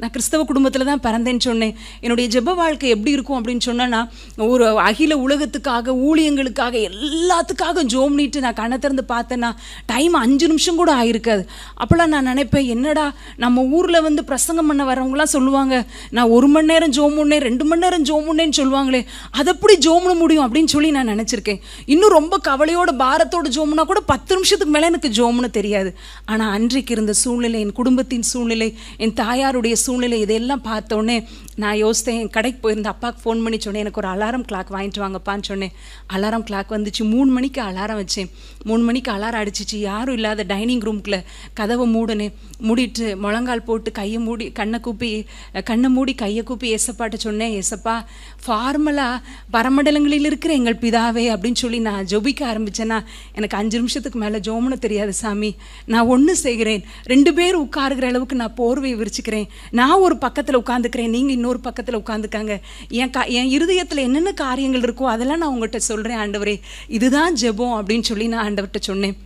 நான் கிறிஸ்தவ குடும்பத்தில் தான் பிறந்தேன்னு சொன்னேன். என்னுடைய ஜெப வாழ்க்கை எப்படி இருக்கும் அப்படின்னு சொன்னேன்னா ஒரு அகில உலகத்துக்காக ஊழியங்களுக்காக எல்லாத்துக்காக ஜோம் நீட்டு நான் கண்ணை திறந்து பார்த்தேன்னா டைம் அஞ்சு நிமிஷம் கூட ஆயிருக்காது. அப்போல்லாம் நான் நினைப்பேன் என்னடா நம்ம ஊரில் வந்து பிரசங்கம் பண்ண வரவங்களாம் சொல்லுவாங்க நான் ஒரு மணி நேரம் ஜோம் ரெண்டு மணி நேரம் ஜோம் சொல்லுவாங்களே அது எப்படி ஜோம்னு முடியும் அப்படின்னு சொல்லி நான் நினச்சிருக்கேன். இன்னும் ரொம்ப கவலையோட பாரத்தோட ஜோம்னா கூட பத்து நிமிஷத்துக்கு மேலே எனக்கு ஜோம்னு தெரியாது. ஆனால் அன்றைக்கு இருந்த சூழ்நிலை என் குடும்பத்தின் சூழ்நிலை என் தாயாருடைய சூழ்நிலை இதெல்லாம் பார்த்தோன்னே நான் யோசித்தேன் கடைக்கு போயிருந்த அப்பாவுக்கு ஃபோன் பண்ணி சொன்னேன் எனக்கு ஒரு அலாரம் கிளாக் வாங்கிட்டு வாங்கப்பான்னு சொன்னேன். அலாரம் கிளாக் வந்துச்சு. மூணு மணிக்கு அலாரம் வச்சேன். மூணு மணிக்கு அலாரம் அடிச்சிச்சு. யாரும் இல்லாத டைனிங் ரூம்குள்ள கதவை மூடனே மூடிட்டு முழங்கால் போட்டு கையை மூடி கண்ணை கூப்பி கண்ணை மூடி கையை கூப்பி ஏசப்பாட்ட சொன்னேன். ஏசப்பா ஃபார்மலாக பரமண்டலங்களில் இருக்கிற எங்கள் பிதாவே அப்படின்னு சொல்லி நான் ஜொபிக்க ஆரம்பிச்சேன்னா எனக்கு அஞ்சு நிமிஷத்துக்கு மேலே ஜோமனை தெரியாது சாமி. நான் ஒன்று செய்கிறேன். ரெண்டு பேர் உட்காருகிற அளவுக்கு நான் போர்வையை விரிச்சுக்கிறேன். நான் ஒரு பக்கத்தில் உட்காந்துக்கிறேன் நீங்கள் இன்னொரு பக்கத்தில் உட்காந்துக்காங்க என் கா என் இருதயத்தில் என்னென்ன காரியங்கள் இருக்கோ அதெல்லாம் நான் உங்கள்கிட்ட சொல்கிறேன் ஆண்டவரே. இதுதான் ஜெபம் அப்படின்னு சொல்லி நான் ஆண்டவர்கிட்ட சொன்னேன்.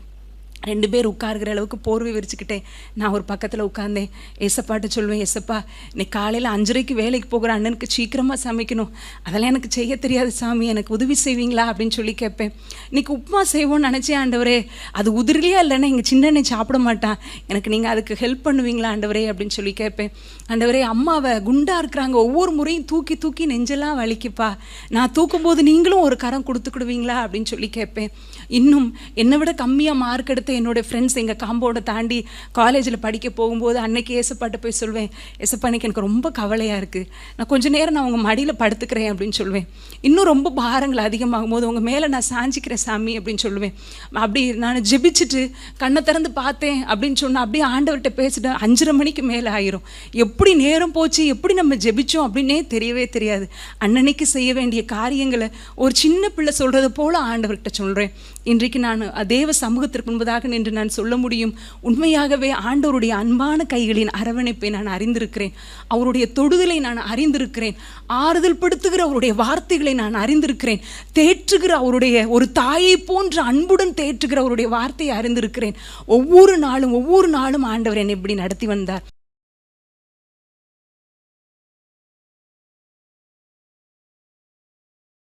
ரெண்டு பேர் உட்காருகிற அளவுக்கு போர்வை விரிச்சுக்கிட்டேன் நான் ஒரு பக்கத்தில் உட்காந்தேன் எசப்பாட்ட சொல்லுவேன் எசப்பா நீ காலையில் அஞ்சரைக்கு வேலைக்கு போகிற அண்ணனுக்கு சீக்கிரமாக சமைக்கணும். அதெல்லாம் எனக்கு செய்ய தெரியாது சாமி. எனக்கு உதவி செய்வீங்களா? அப்படின்னு சொல்லி கேட்பேன். இன்னைக்கு உப்புமா செய்வோம்னு நினச்சேன் ஆண்டவரே? அது உதிரிலையா இல்லைன்னா எங்கள் சின்னண்ணே சாப்பிட மாட்டான். எனக்கு நீங்கள் அதுக்கு ஹெல்ப் பண்ணுவீங்களா ஆண்டவரே? அப்படின்னு சொல்லி கேட்பேன். ஆண்டவரே அம்மாவை குண்டாக இருக்கிறாங்க. ஒவ்வொரு முறையும் தூக்கி தூக்கி நெஞ்செல்லாம் வலிக்குப்பா. நான் தூக்கும்போது நீங்களும் ஒரு கரம் கொடுத்துக்கிடுவீங்களா அப்படின்னு சொல்லி கேட்பேன். இன்னும் என்னை விட கம்மியாக மார்க் எடுத்து என்னோடய ஃப்ரெண்ட்ஸ் எங்கள் காம்பவுண்டை தாண்டி காலேஜில் படிக்க போகும்போது அன்னைக்கு ஏசப்பாட்ட போய் சொல்வேன் ஏசப்பா எனக்கு ரொம்ப கவலையாக இருக்குது நான் கொஞ்ச நேரம் நான் உங்கள் மடியில் படுத்துக்கிறேன் அப்படின்னு சொல்லுவேன் இன்னும் ரொம்ப பாரங்கள் அதிகமாகும் போது உங்கள் மேலே நான் சாஞ்சிக்கிறேன் சாமி அப்படின்னு சொல்லுவேன். அப்படி நான் ஜெபிச்சுட்டு கண்ணை திறந்து பார்த்தேன் அப்படின்னு சொன்னால் அப்படியே ஆண்டவர்கிட்ட பேசிட்டேன் அஞ்சரை மணிக்கு மேலே ஆயிரும். எப்படி நேரம் போச்சு எப்படி நம்ம ஜெபிச்சோம் அப்படின்னே தெரியவே தெரியாது. அன்னன்னைக்கு செய்ய வேண்டிய காரியங்களை ஒரு சின்ன பிள்ளை சொல்கிறது போல ஆண்டவர்கிட்ட சொல்கிறேன் இன்றைக்கு நான் தேவ சமூகத்திற்கு முன்பதாக நின்று நான் சொல்ல முடியும். உண்மையாகவே ஆண்டவருடைய அன்பான கைகளின் அரவணைப்பை நான் அறிந்திருக்கிறேன். அவருடைய தொடுதலை நான் அறிந்திருக்கிறேன். ஆறுதல் படுத்துகிற அவருடைய வார்த்தைகளை நான் அறிந்திருக்கிறேன். தேற்றுகிற அவருடைய ஒரு தாயை போன்ற அன்புடன் தேற்றுகிற அவருடைய வார்த்தையை அறிந்திருக்கிறேன். ஒவ்வொரு நாளும் ஒவ்வொரு நாளும் ஆண்டவர் என்னை இப்படி நடத்தி வந்தார்.